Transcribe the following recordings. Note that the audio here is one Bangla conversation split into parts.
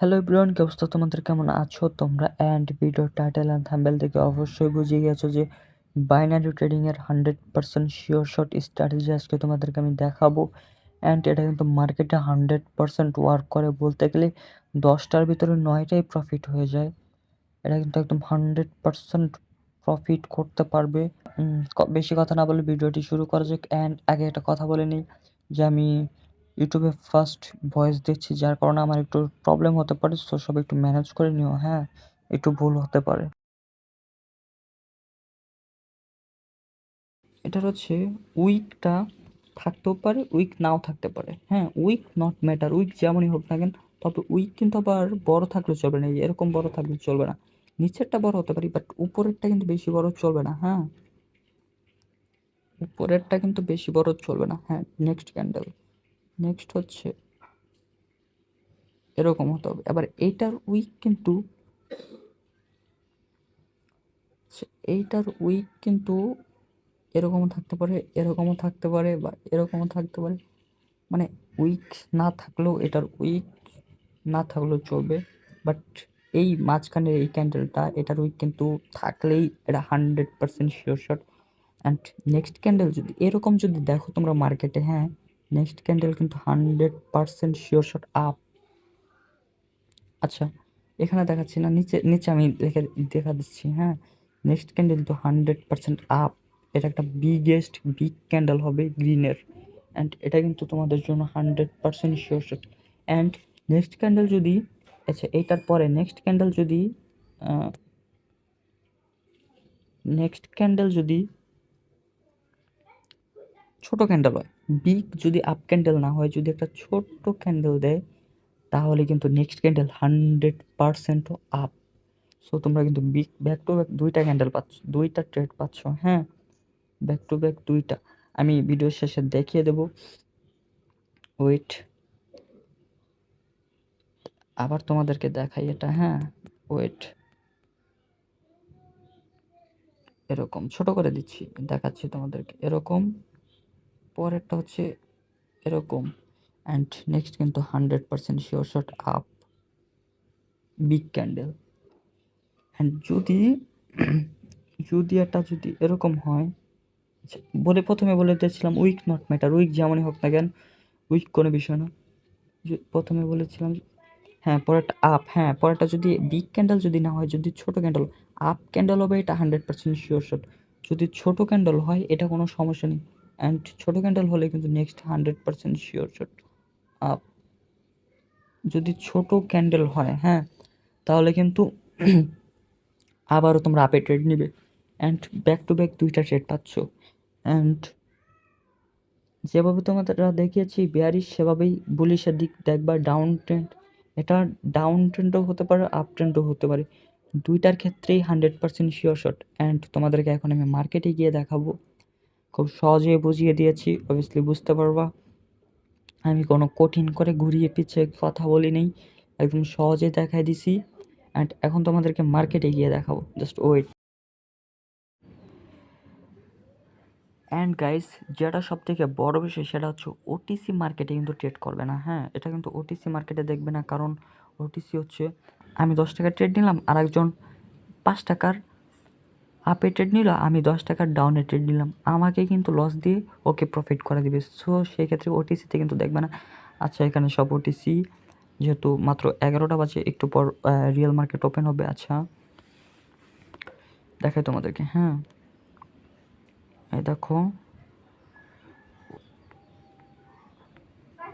হ্যালো এভরিওয়ান কি অবস্থা তোমাদের? কেমন আছো তোমরা? And video title and thumbnail থেকে অবশ্যই বুঝে গেছো যে binary ট্রেডিংয়ের hundred percent sure shot strategy আজকে তোমাদেরকে আমি দেখাবো। অ্যান্ড এটা কিন্তু মার্কেটে হান্ড্রেড পার্সেন্ট ওয়ার্ক করে বলতে গেলে দশটার ভিতরে নয়টাই প্রফিট হয়ে যায়। এটা কিন্তু একদম হান্ড্রেড পার্সেন্ট প্রফিট করতে পারবে। বেশি কথা না বলে ভিডিওটি শুরু করা যাক। অ্যান্ড আগে একটা কথা বলে নিই যে আমি ইউটিউবে ফার্স্ট ভয়েস দিচ্ছি, যার কারণে আমার একটু প্রবলেম হতে পারে সো সব একটু ম্যানেজ করে নিও হ্যাঁ? একটু ভুল হতে পারে। এটার হচ্ছে উইকটা থাকতেও পারে উইক নাও থাকতে পারে হ্যাঁ? উইক নট ম্যাটার উইক যেমনই হোক না কেন, তবে উইক কিন্তু আবার বড় থাকলে চলবে না এরকম বড় থাকলে চলবে না। নিচেরটা বড় হতে পারে বাট উপরেরটা কিন্তু বেশি বড় চলবে না হ্যাঁ? উপরেরটা কিন্তু বেশি বড় চলবে না হ্যাঁ? নেক্সট ক্যান্ডেল নেক্সট হচ্ছে এরকম হতে হবে। এবার এইটার উইক কিন্তু এইটার উইক কিন্তু এরকমও থাকতে পারে, এরকমও থাকতে পারে বা এরকমও থাকতে পারে। মানে উইক না থাকলেও এটার উইক না থাকলেও চলবে। বাট এই মাঝখানের এই ক্যান্ডেলটা এটার উইক কিন্তু থাকলেই এটা hundred percent sure shot and next candle যদি, এরকম যদি দেখো তোমরা মার্কেটে হ্যাঁ নেক্সট ক্যান্ডেল কিন্তু hundred percent sure shot up আচ্ছা এখানে দেখাচ্ছি না, নিচে নিচে আমি দেখে দেখা দিচ্ছি হ্যাঁ? নেক্সট ক্যান্ডেল তো হান্ড্রেড পার্সেন্ট আপ এটা একটা বিগেস্ট বিগ ক্যান্ডেল হবে গ্রিনের অ্যান্ড এটা কিন্তু তোমাদের জন্য hundred percent sure shot and next candle যদি আচ্ছা এইটার পরে নেক্সট ক্যান্ডেল যদি নেক্সট ক্যান্ডেল যদি ছোট ক্যান্ডেল হয়। বিগ যদি আপ ক্যান্ডেল না হয়, যদি একটা ছোট্ট ক্যান্ডেল দেয়, তাহলে কিন্তু next candle hundred percent up so তোমরা কিন্তু বিগ ব্যাক টু ব্যাক দুইটা ক্যান্ডেল পাচ্ছ, দুইটা ট্রেড পাচ্ছ হ্যাঁ? ব্যাক টু ব্যাক দুইটা। আমি ভিডিও শেষে দেখিয়ে দেব। ওয়েট আবার তোমাদেরকে দেখাই এটা হ্যাঁ? ওয়েট এরকম, ছোট করে দিচ্ছি, দেখাচ্ছি তোমাদেরকে। এরকম। পরেরটা হচ্ছে এরকম। অ্যান্ড নেক্সট কিন্তু hundred percent sure shot up big candle and যদি যদি এটা যদি এরকম হয় আচ্ছা, বলে প্রথমে বলে দিয়েছিলাম উইক নট ম্যাটার উইক যেমনই হোক না কেন উইক কোনো বিষয় না। প্রথমে বলেছিলাম হ্যাঁ পরেরটা আপ হ্যাঁ পরেরটা যদি বিগ ক্যান্ডেল যদি না হয় যদি ছোট ক্যান্ডেল আপ ক্যান্ডেল হবে এটা হান্ড্রেড পার্সেন্ট শিওর শট যদি ছোট ক্যান্ডেল হয় এটা কোনো সমস্যা নেই। অ্যান্ড ছোটো ক্যান্ডেল হলে কিন্তু next hundred percent sure shot up যদি ছোট ক্যান্ডেল হয় হ্যাঁ তাহলে কিন্তু আবারও তোমরা আপে ট্রেড নিবে। অ্যান্ড ব্যাক টু ব্যাক দুইটা ট্রেড পাচ্ছ। অ্যান্ড যেভাবে তোমাদের দেখিয়েছি বেয়ারিশ সেভাবেই বুলিশের দিক দেখবা ডাউন ট্রেন্ড এটা ডাউন ট্রেন্ডও হতে পারে আপ ট্রেন্ডও হতে পারে। দুইটার ক্ষেত্রেই hundred percent sure shot and তোমাদেরকে এখন আমি মার্কেটে গিয়ে দেখাবো। খুব সহজে বুঝিয়ে দিয়েছি অবভিয়াসলি বুঝতে পারবা। আমি কোনো কঠিন করে ঘুরিয়ে পিছিয়ে কথা বলি নেই একদম সহজে দেখাই দিছি। অ্যান্ড এখন তোমাদেরকে মার্কেটে গিয়ে দেখাবো জাস্ট ওয়েট অ্যান্ড গাইস যেটা সব থেকে বড় বিষয় সেটা হচ্ছে ওটিসি মার্কেটে কিন্তু ট্রেড করবে না হ্যাঁ? এটা কিন্তু ওটিসি মার্কেটে দেখবে না, কারণ ওটিসি হচ্ছে, আমি দশ টাকার ট্রেড নিলাম আর একজন পাঁচ টাকার আপে ট্রেড নিল, আমি দশ টাকার ডাউনে ট্রেড নিলাম। আমাকে কিন্তু লস দিয়ে ওকে প্রফিট করে দিবে। সো সেই ক্ষেত্রে ওটিসিতে কিন্তু দেখবে না। আচ্ছা এখানে সব ওটিসি যেহেতু মাত্র এগারোটা বাজে, একটু পর রিয়েল মার্কেট ওপেন হবে। আচ্ছা দেখাই তোমাদেরকে হ্যাঁ। এই দেখো।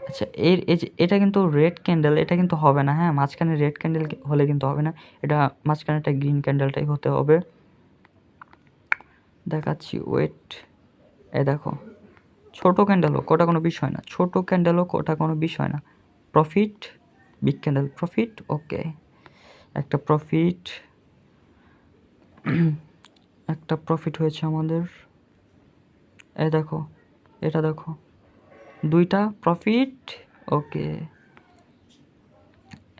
আচ্ছা এর, এই যে, এটা কিন্তু রেড ক্যান্ডেল এটা কিন্তু হবে না হ্যাঁ। মাঝখানে রেড ক্যান্ডেল হলে কিন্তু হবে না। এটা মাঝখানে একটা গ্রিন ক্যান্ডেলটাই হতে হবে। দেখাচ্ছি ওয়েট এ দেখো, ছোট ক্যান্ডেল হোক ওটা কোনো বিষয় না। ছোট ক্যান্ডেল হোক ওটা কোনো বিষয় না। Profit big candle profit okay একটা প্রফিট একটা প্রফিট হয়েছে আমাদের। এ দেখো, এটা দেখো, দুইটা প্রফিট ওকে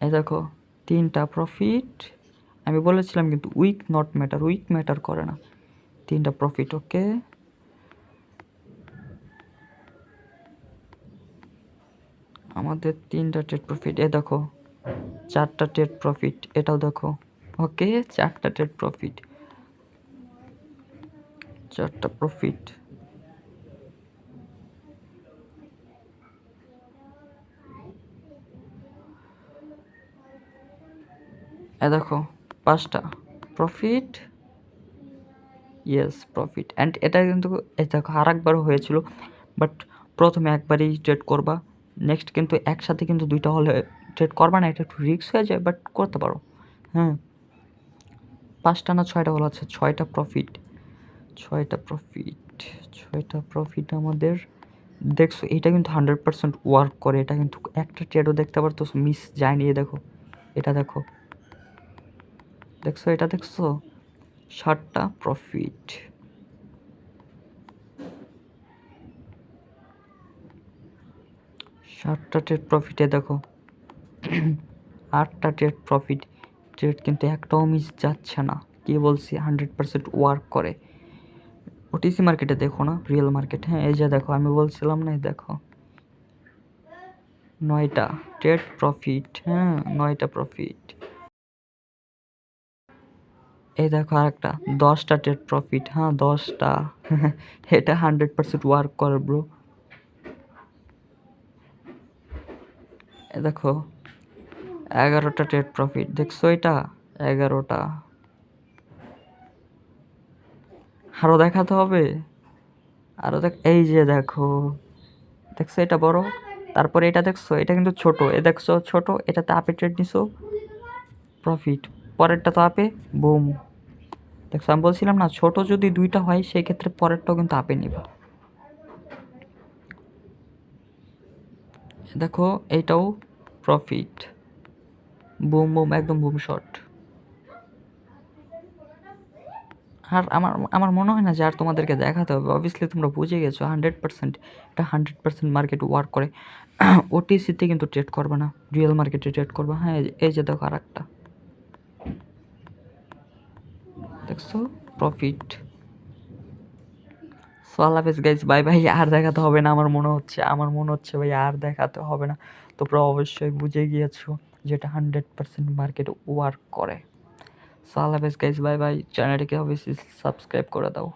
এ দেখো, তিনটা প্রফিট আমি বলেছিলাম কিন্তু wick not matter wick matter করে না। তিনটা প্রফিট ওকে আমাদের তিনটা ট্রেড প্রফিট এ দেখো, চারটা ট্রেড প্রফিট এটাও দেখো ওকে চারটা ট্রেড প্রফিট চারটা প্রফিট এ দেখো, পাঁচটা প্রফিট ইয়েস প্রফিট অ্যান্ড এটা কিন্তু দেখো আর একবার হয়েছিল বাট প্রথমে একবারই ট্রেড করবা। নেক্সট কিন্তু একসাথে কিন্তু দুইটা হলে ট্রেড করবা না, এটা একটু রিস্ক হয়ে যায় বাট করতে পারো। হ্যাঁ। পাঁচটা না ছয়টা হলো আছে? ছয়টা প্রফিট ছয়টা প্রফিট ছয়টা প্রফিট আমাদের। দেখছ, এটা কিন্তু হান্ড্রেড পার্সেন্ট ওয়ার্ক করে। এটা কিন্তু একটা ট্রেডও দেখতে পারতো মিস যায়নি দেখো। এটা দেখো। দেখছ, এটা দেখছ? ষাটটা প্রফিট ষাটটা ট্রেড প্রফিটে দেখো। আটটা ট্রেড প্রফিট ট্রেড কিন্তু একটাও মিস যাচ্ছে না। কি বলছি? হান্ড্রেড পার্সেন্ট ওয়ার্ক করে। ওটিসি মার্কেটে দেখো না? রিয়েল মার্কেট হ্যাঁ এই যে দেখো, আমি বলছিলাম না দেখো। নয়টা ট্রেড প্রফিট হ্যাঁ নয়টা প্রফিট এই দেখো আরেকটা, দশটা টেট প্রফিট হ্যাঁ দশটা। এটা হান্ড্রেড পার্সেন্ট ওয়ার্ক করে ব্রো এ দেখো, এগারোটা টেট প্রফিট দেখছ এটা? এগারোটা। আরও দেখাতে হবে? আরও দেখ, এই যে দেখো। দেখছ এটা বড়? তারপরে এটা দেখছ, এটা কিন্তু ছোট। এ দেখছ ছোট, এটাতে আপে ট্রেড নিছো? প্রফিট পরেরটা তো আপে, বুম। দেখছ আমি বলছিলাম না, ছোট যদি দুইটা হয় সেই ক্ষেত্রে পরেরটাও কিন্তু আপে নিবা। দেখো এইটাও প্রফিট বুম বুম, একদম বুম শট আর আমার আমার মনে হয় না যে আর তোমাদেরকে দেখাতে হবে। অবভিয়াসলি তোমরা বুঝে গেছো হান্ড্রেড পার্সেন্ট এটা হান্ড্রেড পার্সেন্ট মার্কেট ওয়ার্ক করে। ওটিসিতে কিন্তু ট্রেড করবে না রিয়েল মার্কেটে ট্রেড করবে। হ্যাঁ এই যে- দেখো আর একটা দেখছ? প্রফিট সো আল্লাহ হাফেজ গাইজ বাই ভাই আর দেখাতে হবে না, আমার মনে হচ্ছে, আমার মনে হচ্ছে ভাই আর দেখাতে হবে না। তোমরা অবশ্যই বুঝে গিয়েছো যেটা হান্ড্রেড পার্সেন্ট মার্কেট ওয়ার্ক করে। সো আল্লাহ হাফেজ গাইজ বাই বাই চ্যানেলটিকে অবশ্যই সাবস্ক্রাইব করে দাও।